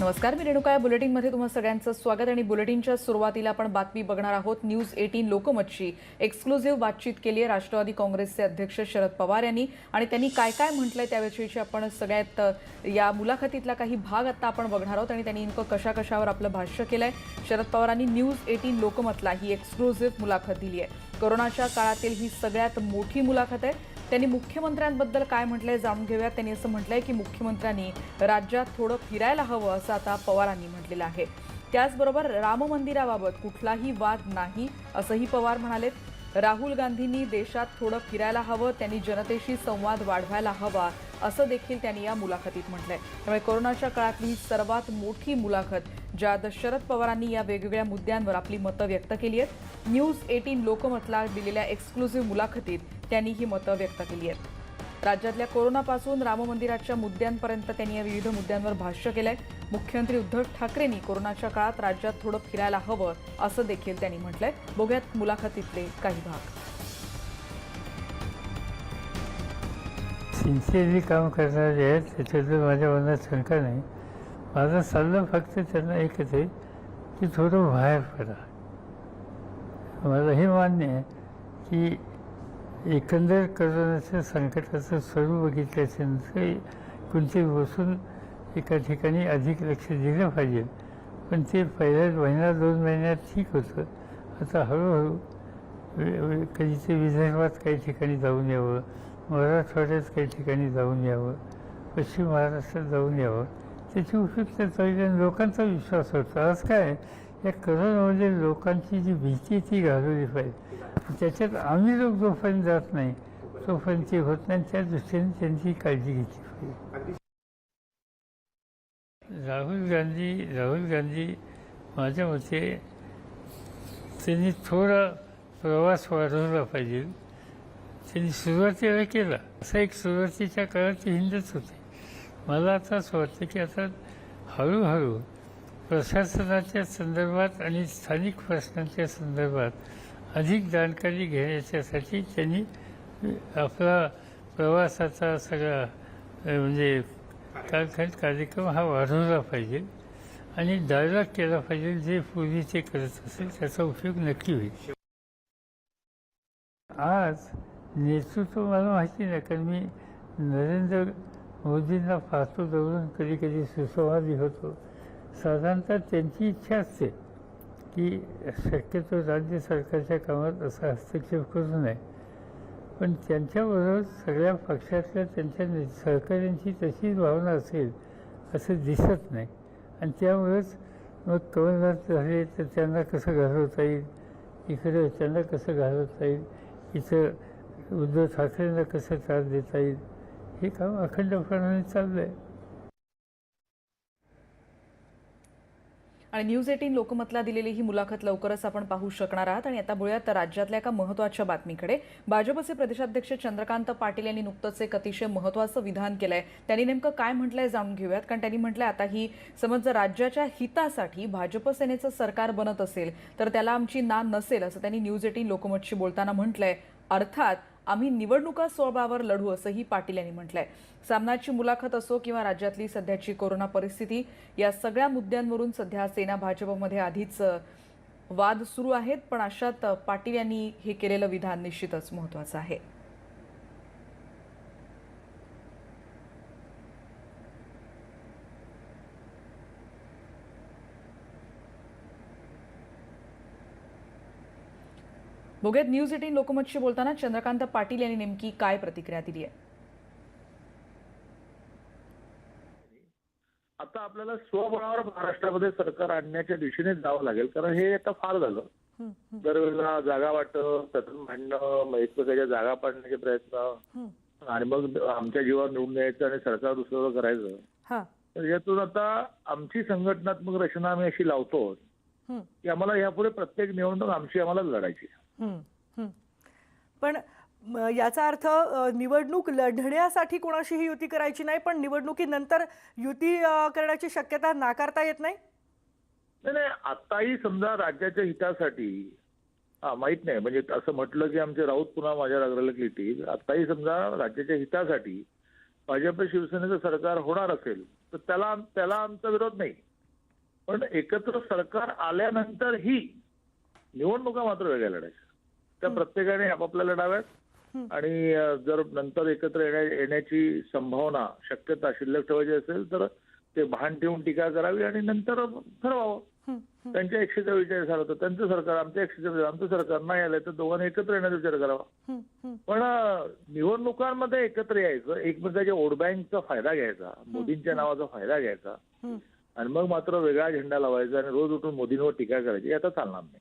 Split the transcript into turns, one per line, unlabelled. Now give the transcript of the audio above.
नमस्कार मी रेणुका या बुलेटिनमध्ये तुम्हा सगळ्यांचं स्वागत आणि बुलेटिनच्या सुरुवातीला आपण बातमी बघणार आहोत. न्यूज एटीन लोकमतची एक्सक्लुझिव्ह बातचीत केली आहे. राष्ट्रवादी काँग्रेसचे अध्यक्ष शरद पवार यांनी आणि त्यांनी काय काय म्हटलंय त्याविषयीची आपण सगळ्यात या मुलाखतीतला काही भाग आता आपण बघणार आहोत आणि त्यांनी नेमकं कशा कशावर आपलं भाष्य केलंय. शरद पवारांनी न्यूज एटीन लोकमतला ही एक्सक्लुझिव्ह मुलाखत दिली आहे. कोरोनाच्या काळातील ही सगळ्यात मोठी मुलाखत आहे. त्यांनी मुख्यमंत्र्यांबद्दल काय म्हटलंय जाणून घेऊयात. त्यांनी असं म्हटलंय की मुख्यमंत्र्यांनी राज्यात थोडं फिरायला हवं असं आता पवारांनी म्हटलेलं आहे. त्याचबरोबर राम मंदिराबाबत कुठलाही वाद नाही असंही पवार म्हणालेत. राहुल गांधींनी देशात थोडं फिरायला हवं त्यांनी जनतेशी संवाद वाढवायला हवा असं देखील त्यांनी या मुलाखतीत म्हटलंय. त्यामुळे कोरोनाच्या काळातली ही सर्वात मोठी मुलाखत ज्यात शरद पवारांनी या वेगवेगळ्या मुद्द्यांवर आपली मतं व्यक्त केली आहेत. न्यूज एटीन लोकमतला दिलेल्या एक्सक्लुझिव्ह मुलाखतीत त्यांनी ही मतं व्यक्त केली आहेत. राज्यातल्या कोरोनापासून राम मंदिराच्या मुद्द्यांपर्यंत त्यांनी या विविध मुद्द्यांवर भाष्य केलंय. मुख्यमंत्री उद्धव ठाकरेंनी कोरोनाच्या काळात राज्यात थोडं फिरायला हवं असं देखील त्यांनी म्हटलंय. बघूयात मुलाखतीतले काही भाग.
सिन्सिअरली काम करणारे आहेत त्याच्यातलं माझ्या मनात शंका नाही. माझं सल्ला फक्त त्यांना एकच आहे की थोडं बाहेर पडा. मला हे मान्य आहे की एकंदर करोनाच्या संकटाचं स्वरूप बघितल्याच्यानंतर कोणते बसून एका ठिकाणी अधिक लक्ष दिलं पाहिजे. पण ते पहिल्या महिना दोन महिन्यात ठीक होतं. आता हळूहळू वे- कधी ते विदर्भात काही ठिकाणी जाऊन यावं मराठवाड्यात काही ठिकाणी जाऊन यावं पश्चिम महाराष्ट्रात जाऊन यावं. त्याची उपयुक्तता होईल आणि लोकांचा विश्वास होतो. आज काय? या करोनामध्ये लोकांची जी भीती ती घालवली पाहिजे. त्याच्यात आम्ही लोक जोपर्यंत जात नाही तोपर्यंत होत नाही त्या दृष्टीने त्यांची काळजी घेतली पाहिजे. राहुल गांधी राहुल गांधी माझ्या मते त्यांनी थोडा प्रवास वाढवला पाहिजे. त्यांनी सुरुवातीला केला. असा एक सुरुवातीच्या काळात हिंदच होते. मला आता असं वाटतं की आता हळूहळू प्रशासनाच्या संदर्भात आणि स्थानिक प्रश्नांच्या संदर्भात अधिक जाणकारी घेण्याच्यासाठी त्यांनी आपला प्रवासाचा सगळा म्हणजे कालखंड कार्यक्रम हा वाढवला पाहिजे आणि डायलॉग केला पाहिजे. जे पूर्वी ते करत असेल त्याचा उपयोग नक्की होईल. आज नेतृत्व मला माहिती नाही कारण मी नरेंद्र मोदींना पाहतो दवरून कधी कधी सुसंवादी होतो साधारणतः त्यांची इच्छा असते की शक्यतो राज्य सरकारच्या कामात असा हस्तक्षेप करू नये. पण त्यांच्याबरोबर सगळ्या पक्षातल्या त्यांच्या सहकाऱ्यांची तशीच भावना असेल असं दिसत नाही. आणि त्यामुळेच मग कमलनाथ झाले तर त्यांना कसं घालवता येईल? इकडे त्यांना कसं घालवता येईल? इथं उद्धव ठाकरेंना कसं त्रास देता येईल? हे काम अखंडपणाने चाललं आहे
आणि न्यूज एटीन लोकमतला दिलेली ही मुलाखत लवकरच आपण पाहू शकणार आहात. आणि आता बोलूयात राज्यातल्या एका महत्त्वाच्या बातमीकडे. भाजपचे प्रदेशाध्यक्ष चंद्रकांत पाटील यांनी नुकतंच एक अतिशय महत्वाचं विधान केलंय. त्यांनी नेमकं काय म्हटलंय जाणून घेऊयात. कारण त्यांनी म्हटलंय आता ही समज जर राज्याच्या हितासाठी भाजप सेनेचं सरकार बनत असेल तर त्याला आमची ना नसेल असं त्यांनी न्यूज एटीन लोकमतशी बोलताना म्हटलंय. अर्थात आम्ही निवडणुका सोबावर लढू असंही पाटील यांनी म्हटलंय. सामनाची मुलाखत असो किंवा राज्यातली सध्याची कोरोना परिस्थिती या सगळ्या मुद्द्यांवरून सध्या सेना भाजपमध्ये आधीच वाद सुरू आहेत पण अशात पाटील यांनी हे केलेलं विधान निश्चितच महत्वाचं आहे. बघूयात न्यूज एटीन लोकमतशी बोलताना चंद्रकांत पाटील यांनी नेमकी काय प्रतिक्रिया दिली आहे?
आता आपल्याला स्वबळावर महाराष्ट्रामध्ये सरकार आणण्याच्या दिशेने जावं लागेल कारण हे आता फार झालं. दरवेळेला जागा वाटप त्यातून भांडणं एकमेकाच्या जागा पाडण्याचे प्रयत्न आणि मग आमच्या जीवावर निवडून यायचं आणि सरकार दुसरं करायचं. तर यातून आता आमची संघटनात्मक रचना आम्ही अशी लावतो की आम्हाला यापुढे प्रत्येक निवडणूक आमची आम्हाला लढायची.
पण याचा अर्थ निवडणूक लढण्यासाठी कोणाशीही युती करायची नाही पण निवडणुकीनंतर युती करण्याची शक्यता नाकारता येत नाही?
नाही नाही. आताही समजा राज्याच्या हितासाठी हा माहीत नाही. म्हणजे असं म्हटलं की आमचे राऊत पुन्हा माझ्या लागलेलं क्लिटी आताही समजा राज्याच्या हितासाठी भाजप शिवसेनेचं सरकार होणार असेल तर त्याला त्याला आमचा विरोध नाही. पण एकत्र सरकार आल्यानंतरही निवडणुका मात्र वेगळ्या लढायच्या. त्या प्रत्येकाने आपापल्या लढाव्यात आणि जर नंतर एकत्र येण्या- येण्याची संभावना शक्यता शिल्लक ठेवायची असेल तर ते भान ठेवून टीका करावी आणि नंतर ठरवावं. त्यांच्या एकशे विचार झाला तर त्यांचं सरकार आमच्या एकशे आमचं सरकार नाही आलं तर दोघांनी एकत्र येण्याचा विचार करावा. पण निवडणुकांमध्ये एकत्र यायचं एकमेकाच्या वोट बँकचा फायदा घ्यायचा मोदींच्या नावाचा फायदा घ्यायचा आणि मग मात्र वेगळा झेंडा लावायचा आणि रोज उठून मोदींवर टीका करायची आता चालणार नाही.